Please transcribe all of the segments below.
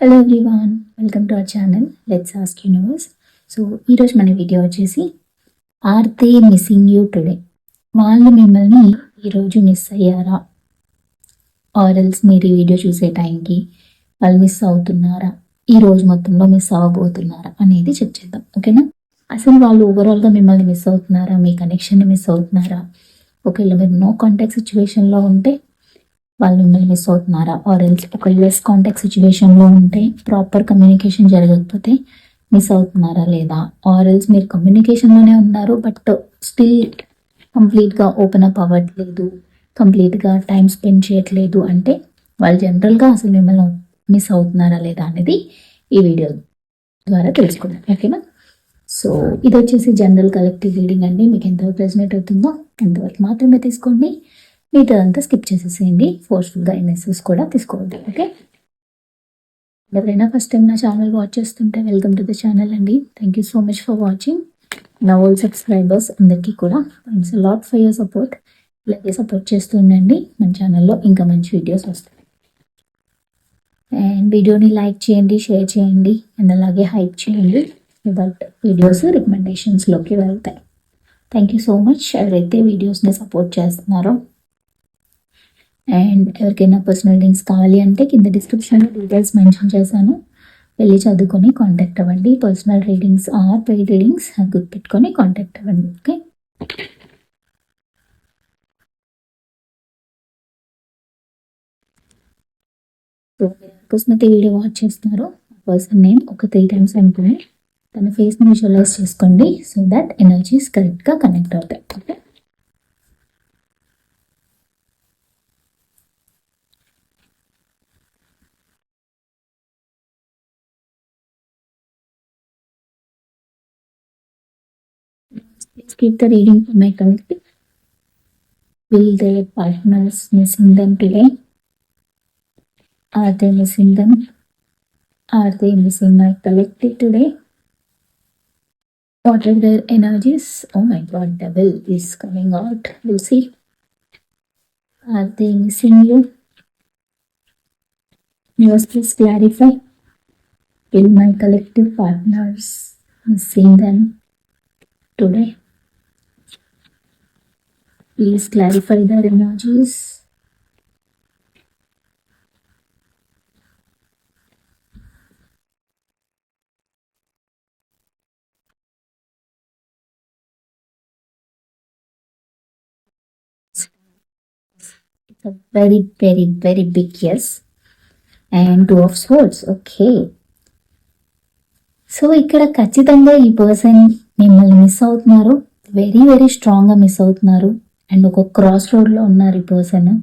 Hello everyone welcome to our channel let's ask universe so ఈరోజు మన video వచ్చేసి are they missing you today వాళ్ళు మిమ్మల్ని ఈరోజు మిస్ అయ్యారా? ఆరల్స్ మీరు ఈ వీడియో చూసే టైంకి వాళ్ళు మిస్ అవుతున్నారా? ఈ రోజు మొత్తంలో మిస్ అవ్వబోతున్నారా? అనేది చెక్ చేద్దాం ఓకేనా అసలు వాళ్ళు ఓవరాల్గా మిమ్మల్ని మిస్ అవుతున్నారా? మీ కనెక్షన్ని మిస్ అవుతున్నారా? ఒకవేళ మీరు నో కాంటాక్ట్ సిచ్యువేషన్లో ఉంటే వాళ్ళు మిమ్మల్ని మిస్ అవుతున్నారా ఆర్ ఎల్స్ ఒక యుఎస్ కాంటాక్ట్ సిచ్యువేషన్లో ఉంటే ప్రాపర్ కమ్యూనికేషన్ జరగకపోతే మిస్ అవుతున్నారా లేదా? ఆర్ ఎల్స్ మీరు కమ్యూనికేషన్లోనే ఉన్నారు బట్ స్టిల్ కంప్లీట్గా ఓపెన్ అప్ అవ్వట్లేదు కంప్లీట్గా టైం స్పెండ్ చేయట్లేదు అంటే వాళ్ళు జనరల్గా అసలు మిమ్మల్ని మిస్ అవుతున్నారా లేదా అనేది ఈ వీడియో ద్వారా తెలుసుకుందాం. ఓకేనా సో ఇది వచ్చేసి జనరల్ కలెక్టివ్ రీడింగ్ అండి. మీకు ఎంతవరకు రెసినేట్ అవుతుందో అంతవరకు మాత్రమే తీసుకోండి. మిగతాదంతా స్కిప్ చేసేసేయండి. ఫోర్స్ఫుల్గా మెసేజ్ కూడా తీసుకోవద్దు. ఓకే ఎవరైనా ఫస్ట్ టైం నా ఛానల్ వాచ్ చేస్తుంటే వెల్కమ్ టు ద ఛానల్ అండి. Thank you so much for watching నా ఓల్డ్ సబ్స్క్రైబర్స్ అందరికీ కూడా thanks lot for your support ఇలాగే సపోర్ట్ చేస్తూ ఉండండి. మన ఛానల్లో ఇంకా మంచి వీడియోస్ వస్తాయి. అండ్ వీడియోని లైక్ చేయండి షేర్ చేయండి అండ్ అలాగే హైప్ చేయండి. బట్ వీడియోస్ రికమెండేషన్స్లోకి వెళ్తాయి. థ్యాంక్ యూ సో మచ్ ఎవరైతే వీడియోస్ని సపోర్ట్ చేస్తున్నారో అండ్ ఎవరికైనా పర్సనల్ లింక్స్ కావాలి అంటే కింద డిస్క్రిప్షన్లో డీటెయిల్స్ మెన్షన్ చేశాను. వెళ్ళి చదువుకొని కాంటాక్ట్ అవ్వండి. Personal readings or paid readings గుర్తుపెట్టుకొని కాంటాక్ట్ అవ్వండి. ఓకే సో అకస్మాత్ వీడియో వాచ్ చేస్తున్నారో. పర్సన్ నేమ్ ఒక త్రీ టైమ్స్ అనుకుని తన ఫేస్ని విజువలైజ్ చేసుకోండి. సో దట్ ఎనర్జీస్ కరెక్ట్గా కనెక్ట్ అవుతాయి. Okay Please keep the reading for my collective. Will their partners missing them today? Are they missing them? Are they missing my collective today? What are their energies? Oh my god, devil is coming out. We'll see. Are they missing you? Yes, please clarify. Will my collective partners missing them today? Please clarify the రెమోజీస్ very very very big yes and two of sports okay so ఇక్కడ ఖచ్చితంగా ఈ person మిమ్మల్ని miss అవుతున్నారు. Very very స్ట్రాంగ్గా miss అవుతున్నారు. And ఒక cross రోడ్లో ఉన్నారు ఈ పర్సన్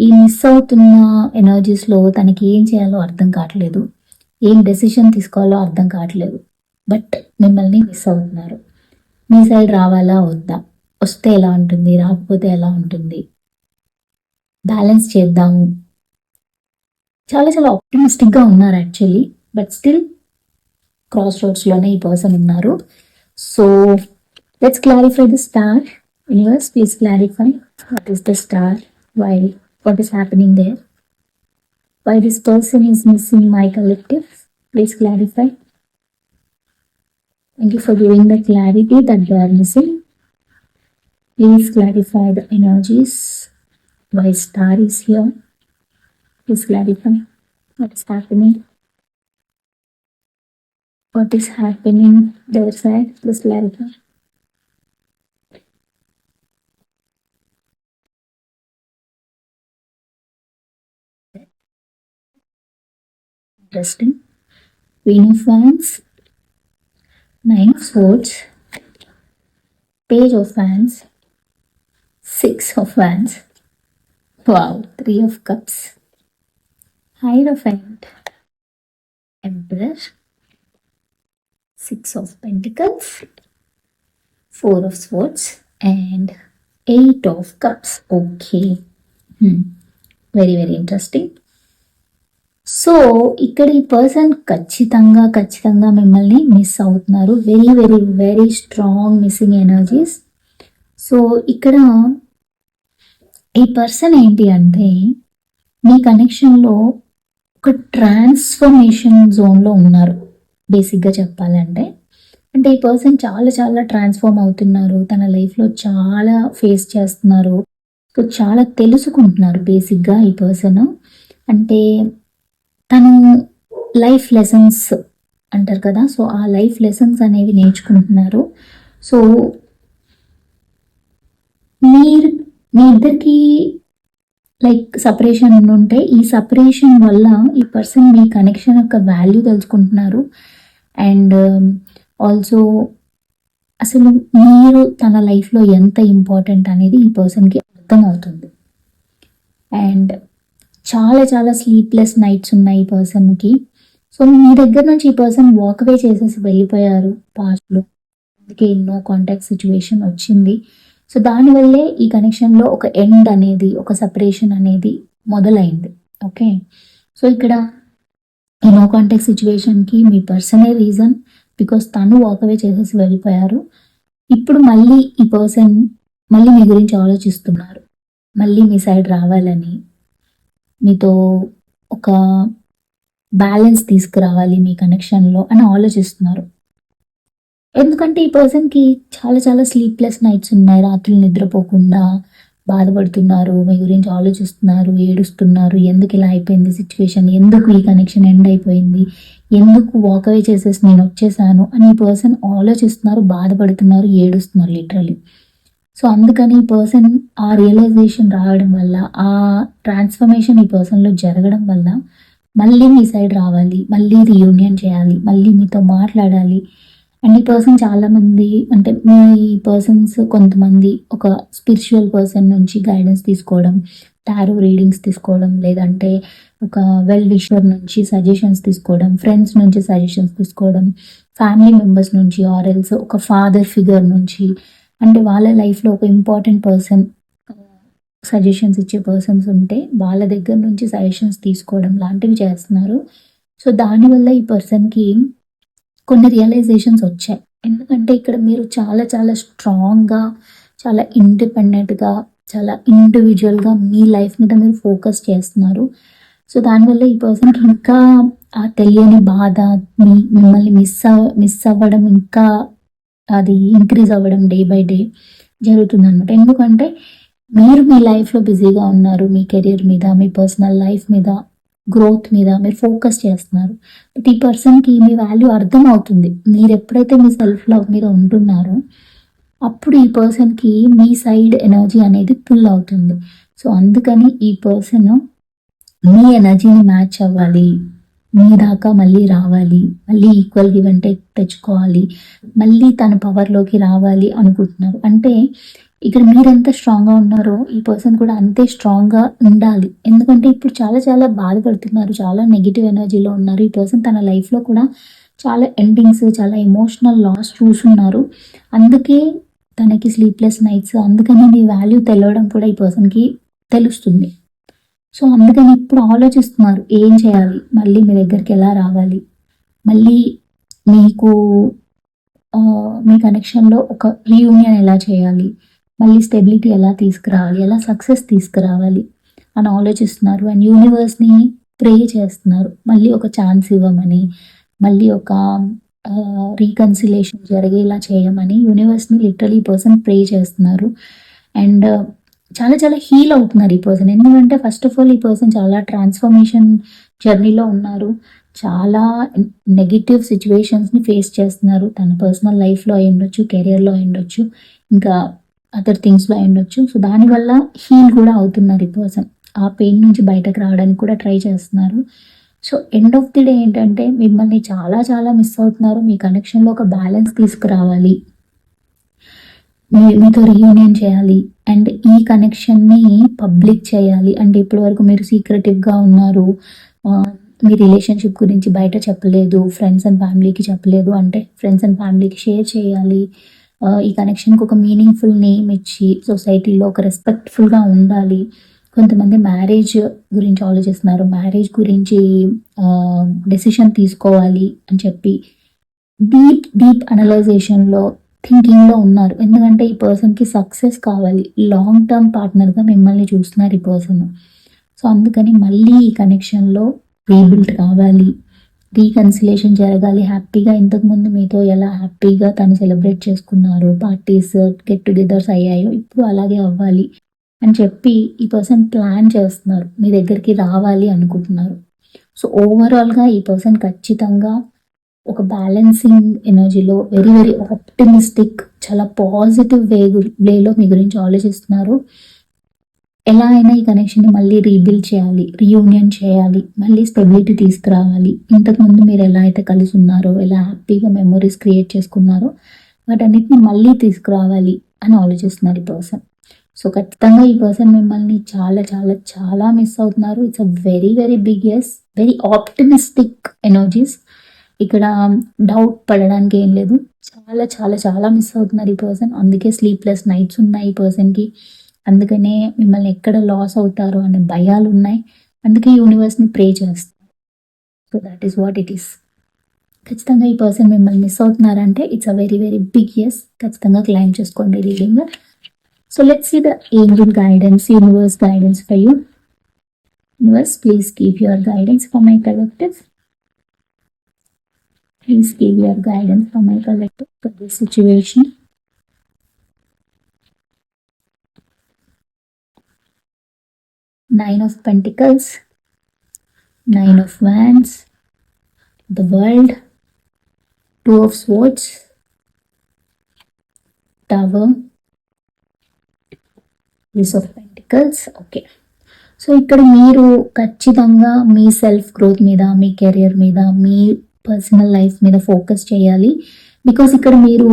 ఈ మిస్ అవుతున్న ఎనర్జీస్లో తనకి ఏం చేయాలో అర్థం కావట్లేదు. ఏం డెసిషన్ తీసుకోవాలో అర్థం కావట్లేదు. బట్ మిమ్మల్ని మిస్ అవుతున్నారు. మీ సైడ్ రావాలా? వద్దా? వస్తే ఎలా ఉంటుంది? రాకపోతే ఎలా ఉంటుంది? బ్యాలెన్స్ చేద్దాము చాలా చాలా ఆప్టిమిస్టిక్గా ఉన్నారు యాక్చువల్లీ బట్ స్టిల్ క్రాస్ రోడ్స్లోనే ఈ పర్సన్ ఉన్నారు. So let's clarify the star Viewers, please clarify what is the star, why, what is happening there, why this person is missing my collective. Please clarify. Thank you for giving the clarity that they are missing. Please clarify the energies. Why star is here? Please clarify what is happening. What is happening their side? Please clarify. Interesting. Wands, Nine of Swords, Page of Wands, Six of Wands. Wow, Three of Cups, Hierophant, Emperor, Six of Pentacles, Four of Swords, and Eight of Cups. Okay. Hmm. Very, very interesting. So ఇక్కడ ఈ person ఖచ్చితంగా ఖచ్చితంగా మిమ్మల్ని miss అవుతున్నారు. Very very very strong missing energies so ఇక్కడ ఈ person ఏంటి అంటే మీ కనెక్షన్లో ఒక ట్రాన్స్ఫర్మేషన్ జోన్లో ఉన్నారు. బేసిక్గా చెప్పాలంటే. అంటే ఈ పర్సన్ చాలా చాలా ట్రాన్స్ఫార్మ్ అవుతున్నారు. తన లైఫ్లో చాలా ఫేస్ చేస్తున్నారు. సో చాలా తెలుసుకుంటున్నారు బేసిక్గా ఈ పర్సన్ అంటే తను లైఫ్ లెసన్స్ అంటారు కదా సో ఆ లైఫ్ లెసన్స్ అనేవి నేర్చుకుంటున్నారు. సో మీరు మీ ఇద్దరికి లైక్ సపరేషన్ ఉంటే ఈ సపరేషన్ వల్ల ఈ పర్సన్ మీ కనెక్షన్ యొక్క వాల్యూ తెలుసుకుంటున్నారు అండ్ um, ఆల్సో అసలు మీరు తన లైఫ్లో ఎంత ఇంపార్టెంట్ అనేది ఈ పర్సన్కి అర్థం అవుతుంది. అండ్ చాలా చాలా స్లీప్లెస్ నైట్స్ ఉన్నాయి ఈ పర్సన్కి సో మీ దగ్గర నుంచి ఈ పర్సన్ వాక్ అవే చేసేసి వెళ్ళిపోయారు పాస్ట్లో. అందుకే ఎన్నో కాంటాక్ట్ సిచ్యువేషన్ వచ్చింది. సో దానివల్లే ఈ కనెక్షన్లో ఒక ఎండ్ అనేది ఒక సపరేషన్ అనేది మొదలైంది. ఓకే సో ఇక్కడ ఈ నో కాంటాక్ట్ సిచ్యువేషన్కి మీ పర్సనే రీజన్ బికాస్ తను వాక్ అవే చేసేసి వెళ్ళిపోయారు. ఇప్పుడు మళ్ళీ ఈ పర్సన్ మళ్ళీ మీ గురించి ఆలోచిస్తున్నారు. మళ్ళీ మీ సైడ్ రావాలని. మీతో ఒక బ్యాలెన్స్ తీసుకురావాలి మీ కనెక్షన్లో అని ఆలోచిస్తున్నారు. ఎందుకంటే ఈ పర్సన్కి చాలా చాలా స్లీప్లెస్ నైట్స్ ఉన్నాయి. రాత్రులు నిద్రపోకుండా బాధపడుతున్నారు. మీ గురించి ఆలోచిస్తున్నారు ఏడుస్తున్నారు. ఎందుకు ఇలా అయిపోయింది సిచ్యువేషన్ ఎందుకు ఈ కనెక్షన్ ఎండ్ అయిపోయింది? ఎందుకు వాక్ అవే చేసేసి నేను వచ్చేసాను? అని ఈ పర్సన్ ఆలోచిస్తున్నారు బాధపడుతున్నారు ఏడుస్తున్నారు లిటరలీ సో అందుకని ఈ పర్సన్ ఆ రియలైజేషన్ రావడం వల్ల ఆ ట్రాన్స్ఫర్మేషన్ ఈ పర్సన్లో జరగడం వల్ల మళ్ళీ మీ సైడ్ రావాలి మళ్ళీ రీయూనియన్ చేయాలి మళ్ళీ మీతో మాట్లాడాలి. అండ్ ఈ పర్సన్ చాలామంది అంటే మీ పర్సన్స్ కొంతమంది ఒక స్పిరిచువల్ పర్సన్ నుంచి గైడెన్స్ తీసుకోవడం టారో రీడింగ్స్ తీసుకోవడం లేదంటే ఒక వెల్ విషర్ నుంచి సజెషన్స్ తీసుకోవడం ఫ్రెండ్స్ నుంచి సజెషన్స్ తీసుకోవడం ఫ్యామిలీ మెంబర్స్ నుంచి ఆర్ఎల్స్ ఒక ఫాదర్ ఫిగర్ నుంచి అంటే వాళ్ళ లైఫ్లో ఒక ఇంపార్టెంట్ పర్సన్ సజెషన్స్ ఇచ్చే పర్సన్స్ ఉంటే వాళ్ళ దగ్గర నుంచి సజెషన్స్ తీసుకోవడం లాంటివి చేస్తున్నారు. సో దానివల్ల ఈ పర్సన్కి కొన్ని రియలైజేషన్స్ వచ్చాయి. ఎందుకంటే ఇక్కడ మీరు చాలా చాలా స్ట్రాంగ్గా చాలా ఇండిపెండెంట్గా చాలా ఇండివిజువల్గా మీ లైఫ్ మీద మీరు ఫోకస్ చేస్తున్నారు. సో దానివల్ల ఈ పర్సన్ ఇంకా ఆ తెలియని బాధ మీ మిమ్మల్ని మిస్ అవ్ మిస్ అవ్వడం ఇంకా అది ఇంక్రీజ్ అవ్వడం డే బై డే జరుగుతుంది అనమాట ఎందుకంటే మీరు మీ లైఫ్లో బిజీగా ఉన్నారు మీ కెరీర్ మీద మీ పర్సనల్ లైఫ్ మీద గ్రోత్ మీద మీరు ఫోకస్ చేస్తున్నారు. బట్ ఈ పర్సన్కి మీ వాల్యూ అర్థం అవుతుంది మీరు ఎప్పుడైతే మీ సెల్ఫ్ లవ్ మీద ఉంటున్నారో అప్పుడు ఈ పర్సన్కి మీ సైడ్ ఎనర్జీ అనేది పుల్ అవుతుంది. సో అందుకని ఈ పర్సన్ మీ ఎనర్జీని మ్యాచ్ అవ్వాలి. మీ దాకా మళ్ళీ రావాలి. మళ్ళీ ఈక్వల్ గివ్ అంటే తెచ్చుకోవాలి. మళ్ళీ తన పవర్లోకి రావాలి అనుకుంటున్నారు. అంటే ఇక్కడ మీరెంత స్ట్రాంగ్గా ఉన్నారో ఈ పర్సన్ కూడా అంతే స్ట్రాంగ్గా ఉండాలి. ఎందుకంటే ఇప్పుడు చాలా చాలా బాధపడుతున్నారు. చాలా నెగిటివ్ ఎనర్జీలో ఉన్నారు. ఈ పర్సన్ తన లైఫ్లో కూడా చాలా ఎండింగ్స్ చాలా ఎమోషనల్ లాస్ చూస్తున్నారు. అందుకే తనకి స్లీప్లెస్ నైట్స్ అందుకని మీ వాల్యూ తెలవడం కూడా ఈ పర్సన్కి తెలుస్తుంది. సో అందుకని ఇప్పుడు ఆలోచిస్తున్నారు ఏం చేయాలి? మళ్ళీ మీ దగ్గరికి ఎలా రావాలి? మళ్ళీ మీకు మీ కనెక్షన్లో ఒక రీయూనియన్ ఎలా చేయాలి? మళ్ళీ స్టెబిలిటీ ఎలా తీసుకురావాలి? ఎలా సక్సెస్ తీసుకురావాలి? అని ఆలోచిస్తున్నారు. అండ్ యూనివర్స్ని ప్రే చేస్తున్నారు. మళ్ళీ ఒక ఛాన్స్ ఇవ్వమని మళ్ళీ ఒక రీకన్సిలేషన్ జరిగేలా చేయమని యూనివర్స్ని లిటరలీ పర్సన్ ప్రే చేస్తున్నారు. అండ్ చాలా చాలా హీల్ అవుతున్నారు ఈ పర్సన్ ఎందుకంటే ఫస్ట్ ఆఫ్ ఆల్ ఈ పర్సన్ చాలా ట్రాన్స్ఫర్మేషన్ జర్నీలో ఉన్నారు. చాలా నెగిటివ్ సిచ్యువేషన్స్ని ఫేస్ చేస్తున్నారు. తన పర్సనల్ లైఫ్లో అయి ఉండొచ్చు కెరియర్లో అయి ఉండొచ్చు ఇంకా అదర్ థింగ్స్లో ఉండొచ్చు. సో దానివల్ల హీల్ కూడా అవుతున్నారు ఈ పర్సన్ ఆ పెయిన్ నుంచి బయటకు రావడానికి కూడా ట్రై చేస్తున్నారు. So end of the day ఏంటంటే మిమ్మల్ని చాలా చాలా మిస్ అవుతున్నారు. మీ కనెక్షన్లో ఒక బ్యాలెన్స్ తీసుకురావాలి. మీతో రీయూనియన్ చేయాలి అండ్ ఈ కనెక్షన్ని పబ్లిక్ చేయాలి. అంటే ఇప్పటి వరకు మీరు సీక్రెటివ్గా ఉన్నారు. మీ రిలేషన్షిప్ గురించి బయట చెప్పలేదు ఫ్రెండ్స్ అండ్ ఫ్యామిలీకి చెప్పలేదు. అంటే ఫ్రెండ్స్ అండ్ ఫ్యామిలీకి షేర్ చేయాలి. ఈ కనెక్షన్కి ఒక మీనింగ్ఫుల్ నేమ్ ఇచ్చి సొసైటీలో ఒక రెస్పెక్ట్ఫుల్గా ఉండాలి. కొంతమంది మ్యారేజ్ గురించి ఆలోచిస్తున్నారు. మ్యారేజ్ గురించి డెసిషన్ తీసుకోవాలి అని చెప్పి. డీప్ డీప్ అనలైజేషన్లో థింకింగ్లో ఉన్నారు. ఎందుకంటే ఈ పర్సన్కి సక్సెస్ కావాలి. లాంగ్ టర్మ్ పార్ట్నర్గా మిమ్మల్ని చూస్తున్నారు ఈ పర్సన్ సో అందుకని మళ్ళీ ఈ కనెక్షన్లో రీబిల్డ్ కావాలి. రీకన్సిలేషన్ జరగాలి. హ్యాపీగా ఇంతకుముందు మీతో ఎలా హ్యాపీగా తను సెలబ్రేట్ చేసుకున్నారు? పార్టీస్ గెట్ టుగెదర్స్ అయ్యాయో ఇప్పుడు అలాగే అవ్వాలి అని చెప్పి ఈ పర్సన్ ప్లాన్ చేస్తున్నారు. మీ దగ్గరికి రావాలి అనుకుంటున్నారు. సో ఓవరాల్గా ఈ పర్సన్ ఖచ్చితంగా ఒక బ్యాలెన్సింగ్ ఎనర్జీలో వెరీ వెరీ ఆప్టిమిస్టిక్ చాలా పాజిటివ్ వే వేలో మీ గురించి ఆలోచిస్తున్నారు. ఎలా అయినా ఈ కనెక్షన్ని మళ్ళీ రీబిల్డ్ చేయాలి రీయూనియన్ చేయాలి మళ్ళీ స్టెబిలిటీ తీసుకురావాలి. ఇంతకుముందు మీరు ఎలా అయితే కలిసి ఉన్నారో ఎలా హ్యాపీగా మెమరీస్ క్రియేట్ చేసుకున్నారో వాటన్నిటిని మళ్ళీ తీసుకురావాలి అని ఆలోచిస్తున్నారు ఈ పర్సన్ సో ఖచ్చితంగా ఈ పర్సన్ మిమ్మల్ని చాలా చాలా చాలా మిస్ అవుతున్నారు. It's a very very big yes very optimistic energies ఇక్కడ um, డౌట్ పడడానికి ఏం లేదు. చాలా చాలా చాలా మిస్ అవుతున్నారు ఈ పర్సన్ అందుకే స్లీప్లెస్ నైట్స్ ఉన్నాయి ఈ పర్సన్కి అందుకనే మిమ్మల్ని ఎక్కడ లాస్ అవుతారు అనే భయాలు ఉన్నాయి. అందుకే యూనివర్స్ని ప్రే చేస్తారు so that is what it is ఖచ్చితంగా ఈ పర్సన్ మిమ్మల్ని miss అవుతున్నారంటే it's a very very big yes ఖచ్చితంగా క్లైమ్ చేసుకోండి reading so let's see the angel guidance universe guidance for you universe please keep your guidance for my collective Please give your guidance for my collective for this situation. Nine of Pentacles, Nine of Wands, the World, Two of Swords, Tower, Ace of Pentacles. Okay. So ఇక్కడ మీరు ఖచ్చితంగా మీ self growth మీద మీ career మీద మీ personal life మీద focus చేయాలి. Because ఇక్కడ మీరు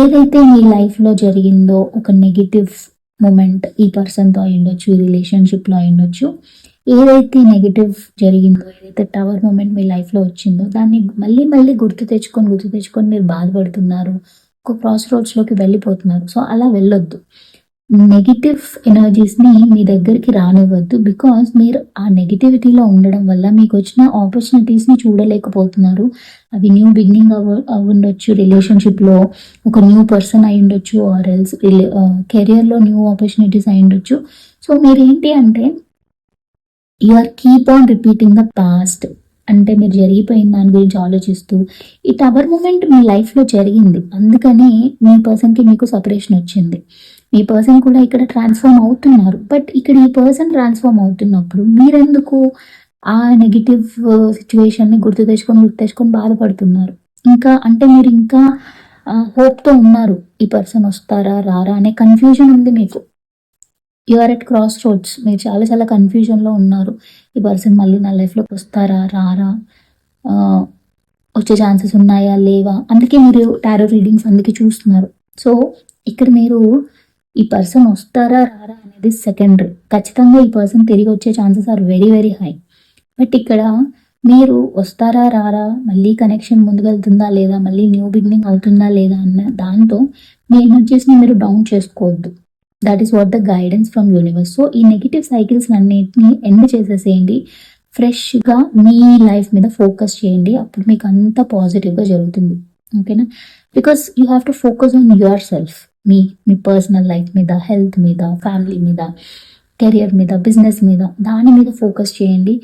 ఏదైతే మీ లైఫ్లో జరిగిందో ఒక నెగిటివ్ మూమెంట్ ఈ పర్సన్తో అయ్యుండొచ్చు ఈ రిలేషన్షిప్లో అయ్యుండొచ్చు ఏదైతే నెగిటివ్ జరిగిందో ఏదైతే టవర్ మూమెంట్ మీ లైఫ్లో వచ్చిందో దాన్ని మళ్ళీ మళ్ళీ గుర్తు తెచ్చుకొని గుర్తు తెచ్చుకొని మీరు బాధపడుతున్నారు ఒక క్రాస్ రోడ్స్లోకి వెళ్ళిపోతున్నారు. సో అలా వెళ్ళొద్దు. నెగిటివ్ ఎనర్జీస్ని మీ దగ్గరికి రానివ్వద్దు బికాస్ మీరు ఆ నెగిటివిటీలో ఉండడం వల్ల మీకు వచ్చిన ఆపర్చునిటీస్ని చూడలేకపోతున్నారు. అవి న్యూ బిగినింగ్ అవ అవ్వండొచ్చు రిలేషన్షిప్లో ఒక న్యూ పర్సన్ అయి ఉండొచ్చు ఆర్ ఎల్స్ కెరియర్లో న్యూ ఆపర్చునిటీస్ అయి ఉండొచ్చు సో మీరు ఏంటి అంటే you are keep on repeating the past అంటే మీరు జరిగిపోయిన దాని గురించి ఆలోచిస్తూ ఈ టవర్ మూమెంట్ మీ లైఫ్లో జరిగింది. అందుకని మీ పర్సన్కి మీకు సపరేషన్ వచ్చింది. మీ పర్సన్ కూడా ఇక్కడ ట్రాన్స్ఫార్మ్ అవుతున్నారు. బట్ ఇక్కడ ఈ పర్సన్ ట్రాన్స్ఫార్మ్ అవుతున్నప్పుడు మీరెందుకు ఆ నెగిటివ్ సిచ్యువేషన్ని uh, గుర్తు తెచ్చుకొని గుర్తు తెచ్చుకొని బాధపడుతున్నారు? ఇంకా అంటే మీరు ఇంకా uh, హోప్తో ఉన్నారు ఈ పర్సన్ వస్తారా రారా అనే కన్ఫ్యూజన్ ఉంది మీకు. ఆర్ ఎట్ క్రాస్ రోడ్స్ మీరు చాలా చాలా కన్ఫ్యూజన్లో ఉన్నారు. ఈ పర్సన్ మళ్ళీ నా లైఫ్లోకి వస్తారా రారా? Uh, వచ్చే ఛాన్సెస్ ఉన్నాయా లేవా? అందుకే మీరు టారో రీడింగ్స్ అందుకే చూస్తున్నారు. సో ఇక్కడ మీరు ఈ పర్సన్ వస్తారా రారా అనేది సెకండరీ ఖచ్చితంగా ఈ పర్సన్ తిరిగి వచ్చే chances are very very high but ఇక్కడ మీరు వస్తారా రారా మళ్ళీ కనెక్షన్ ముందుకెళ్తుందా లేదా మళ్ళీ న్యూ బిగినింగ్ అవుతుందా లేదా అన్న దాంతో మీ ఎనర్జీస్ని మీరు డౌన్ చేసుకోవద్దు. That is what the guidance from universe so ఈ నెగిటివ్ సైకిల్స్ అన్నిటిని ఎండ్ చేసేసేయండి. ఫ్రెష్గా మీ లైఫ్ మీద ఫోకస్ చేయండి. అప్పుడు మీకు అంత పాజిటివ్గా జరుగుతుంది. ఓకేనా because you have to focus on yourself మీ మీ పర్సనల్ లైఫ్ మీద హెల్త్ మీద ఫ్యామిలీ మీద కెరియర్ మీద బిజినెస్ మీద దాని మీద ఫోకస్ చేయండి.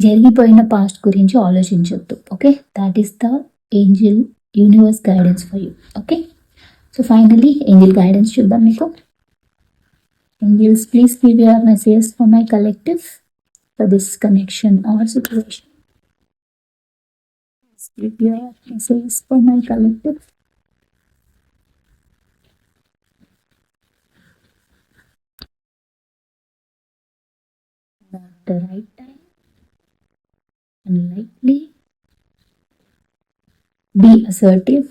జరిగిపోయిన పాస్ట్ గురించి ఆలోచించొద్దు okay that is the angel universe guidance for you okay so finally angel guidance చూద్దాం మీకు. Angels, please give your messages for my collective for this connection or situation. Give your messages for my collective collective. Not the right time. Unlikely. Be assertive.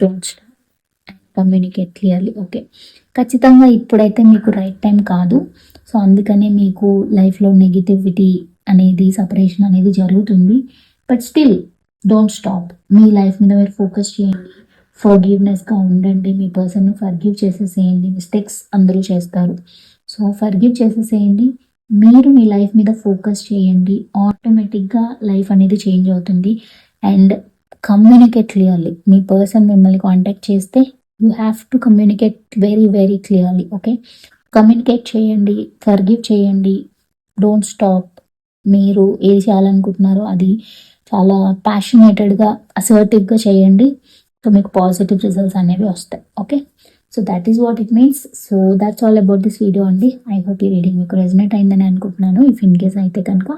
Don't communicate clearly okay ఖచ్చితంగా ఇప్పుడైతే మీకు right time కాదు so అందుకనే మీకు లైఫ్లో negativity అనేది separation అనేది జరుగుతుంది బట్ స్టిల్ డోంట్ స్టాప్ మీ లైఫ్ మీద మీరు ఫోకస్ చేయండి ఫర్గివ్నెస్గా ఉండండి మీ పర్సన్ ఫర్గివ్ చేసేసేయండి మిస్టేక్స్ అందరూ చేస్తారు. సో ఫర్గివ్ చేసేసేయండి మీరు మీ లైఫ్ మీద ఫోకస్ చేయండి ఆటోమేటిక్గా లైఫ్ అనేది చేంజ్ అవుతుంది. అండ్ కమ్యూనికేట్ క్లియర్లీ మీ పర్సన్ మిమ్మల్ని కాంటాక్ట్ చేస్తే you have to communicate very very clearly okay communicate చేయండి ఫర్గివ్ చేయండి డోంట్ స్టాప్ మీరు ఏది చేయాలనుకుంటున్నారో అది చాలా ప్యాషనేటెడ్గా అసర్టివ్గా చేయండి. సో మీకు పాజిటివ్ రిజల్ట్స్ అనేవి వస్తాయి. Okay so that is what it means so that's all about this video అండి. ఐ హోప్ ఈ రీడింగ్ మీకు రెజనేట్ అయిందని అనుకుంటున్నాను. ఇఫ్ ఇన్ కేస్ అయితే కనుక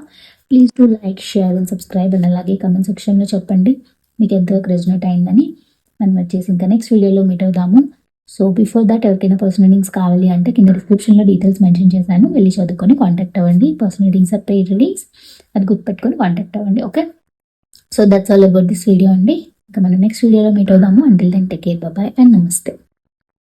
please do like share and subscribe and అలాగే కమెంట్ సెక్షన్లో చెప్పండి. మీకు ఎంతవరకు రెజనేట్ అయిందని. మనం వచ్చేసి ఇంకా నెక్స్ట్ వీడియోలో మీట్ అవుదాము. సో బిఫోర్ దట్ ఎవరికైనా పర్సనల్ రీడింగ్స్ కావాలి అంటే కింద డిస్క్రిప్షన్లో డీటెయిల్స్ మెన్షన్ చేశాను. వెళ్ళి చదువుకొని కాంటాక్ట్ అవ్వండి. Personal readings or paid readings అది గుర్తుపెట్టుకొని కాంటాక్ట్ అవ్వండి. Okay so that's all about this video అండి. ఇంకా మనం నెక్స్ట్ వీడియోలో మీట్ అవుదాము. Until then take care bye bye and నమస్తే